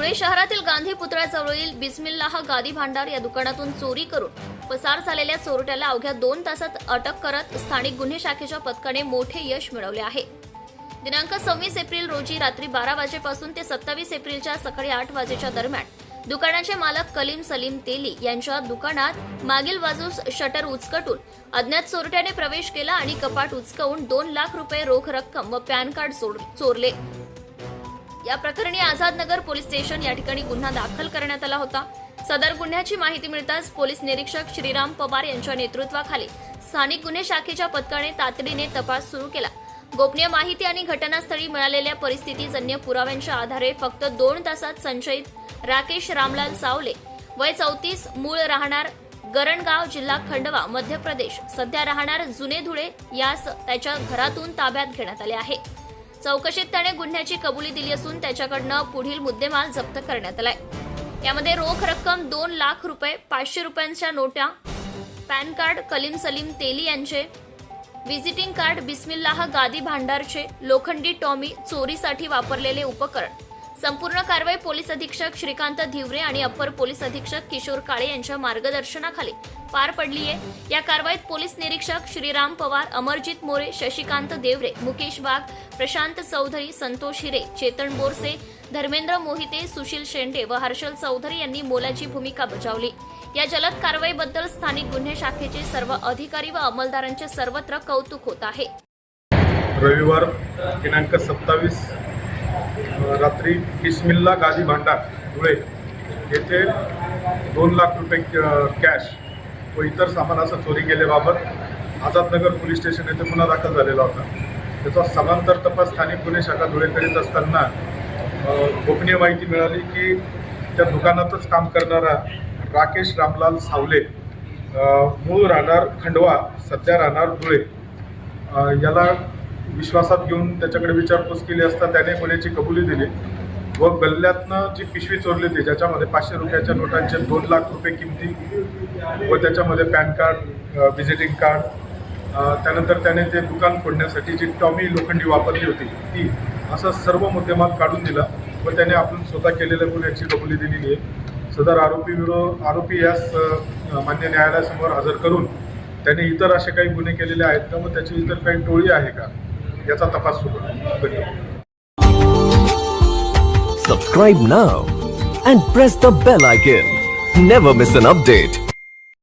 धुळे शहरातील गांधी पुतळ्याजवळील बिस्मिल्लाह गादी भांडार या दुकानातून चोरी करून पसार झालेल्या चोरट्याला अवघ्या दोन तासात अटक करत स्थानिक गुन्हे शाखेच्या पथकाने मोठे यश मिळवले आहे. दिनांक सव्वीस एप्रिल रोजी रात्री बारा वाजेपासून ते सत्तावीस एप्रिलच्या सकाळी आठ वाजेच्या दरम्यान दुकानाचे मालक कलीम सलीम तेली यांच्या दुकानात मागील बाजूस शटर उचकटून अज्ञात चोरट्याने प्रवेश केला आणि कपाट उचकवून दोन लाख रुपये रोख रक्कम व पॅन कार्ड चोर- चोरले. या प्रकरणी आझादनगर पोलीस स्टेशन या ठिकाणी गुन्हा दाखल करण्यात आला होता. सदर गुन्ह्याची माहिती मिळताच पोलीस निरीक्षक श्रीराम पवार यांच्या नेतृत्वाखाली स्थानिक गुन्हे शाखेच्या पथकाने तातडीने तपास सुरू केला. गोपनीय माहिती आणि घटनास्थळी मिळालेल्या परिस्थितीजन्य पुराव्यांच्या आधारे फक्त दोन तासात संशयित राकेश रामलाल सावले वय चौतीस मूळ राहणार गरणगाव जिल्हा खंडवा मध्य प्रदेश. सध्या राहणार जुने धुळे यास त्याच्या घरातून ताब्यात घेण्यात आले आहे. चौकशीत त्याने गुन्ह्याची कबुली दिली असून त्याच्याकडनं पुढील मुद्देमाल जप्त करण्यात आलाय. यामध्ये रोख रक्कम दोन लाख रुपये पाचशे रुपयांच्या नोटा पॅन कार्ड कलीम सलीम तेली यांचे व्हिजिटिंग कार्ड बिस्मिल्लाह गादी भांडारचे लोखंडी टॉमी चोरीसाठी वापरलेले उपकरण संपूर्ण पोलीस अधीक्षक श्रीकांत धिवरे आणि अप्पर पोलीस अधीक्षक किशोर काळे यांच्या मार्गदर्शनाखाली पार पडली आहे. या कारवाईत पोलीस निरीक्षक श्रीराम पवार अमरजित मोरे शशिकांत देवरे मुकेश वाघ प्रशांत चौधरी संतोष हिरे चेतन बोरसे धर्मेंद्र मोहिते सुशील शेंडे व हर्षल चौधरी यांनी मोलाची भूमिका बजावली. या जलद कारवाईबद्दल स्थानिक गुन्हे शाखेचे सर्व अधिकारी व अंमलदारांचे सर्वत्र कौतुक होत आहे. रविवार दिनांक सत्तावीस रात्री बिस्मिल्ला गादी भांडार धुळे येथे दोन लाख रुपये कॅश व इतर सामानाचं चोरी केल्याबाबत आझादनगर पोलीस स्टेशन येथे गुन्हा दाखल झालेला होता. त्याचा समांतर तपास स्थानिक गुन्हे शाखा धुळे करीत असताना गोपनीय माहिती मिळाली की त्या दुकानातच काम करणारा राकेश रामलाल सावले मूळ राहणार खंडवा सध्या राहणार धुळे. याला विश्वासात घेऊन त्याच्याकडे विचारपूस केली असता त्याने गुन्ह्याची कबुली दिली व गल्ल्यातनं जी पिशवी चोरली होती ज्याच्यामध्ये पाचशे रुपयाच्या नोटांचे दोन लाख रुपये किमती व त्याच्यामध्ये पॅन कार्ड व्हिजिटिंग कार्ड त्यानंतर त्याने ते दुकान फोडण्यासाठी जी टॉमी लोखंडी वापरली होती ती असं सर्व मुद्देमाल काढून दिला व त्याने आपण स्वतः केलेल्या गुन्ह्याची कबुली दिलेली आहे. सदर आरोपी विरोध आरोपी यास मान्य न्यायालयासमोर हजर करून त्याने इतर असे काही गुन्हे केलेले आहेत का व त्याची इतर काही टोळी आहे का? याचा तपास सुरू आहे धन्यवाद Subscribe now and press the bell icon. Never miss an update.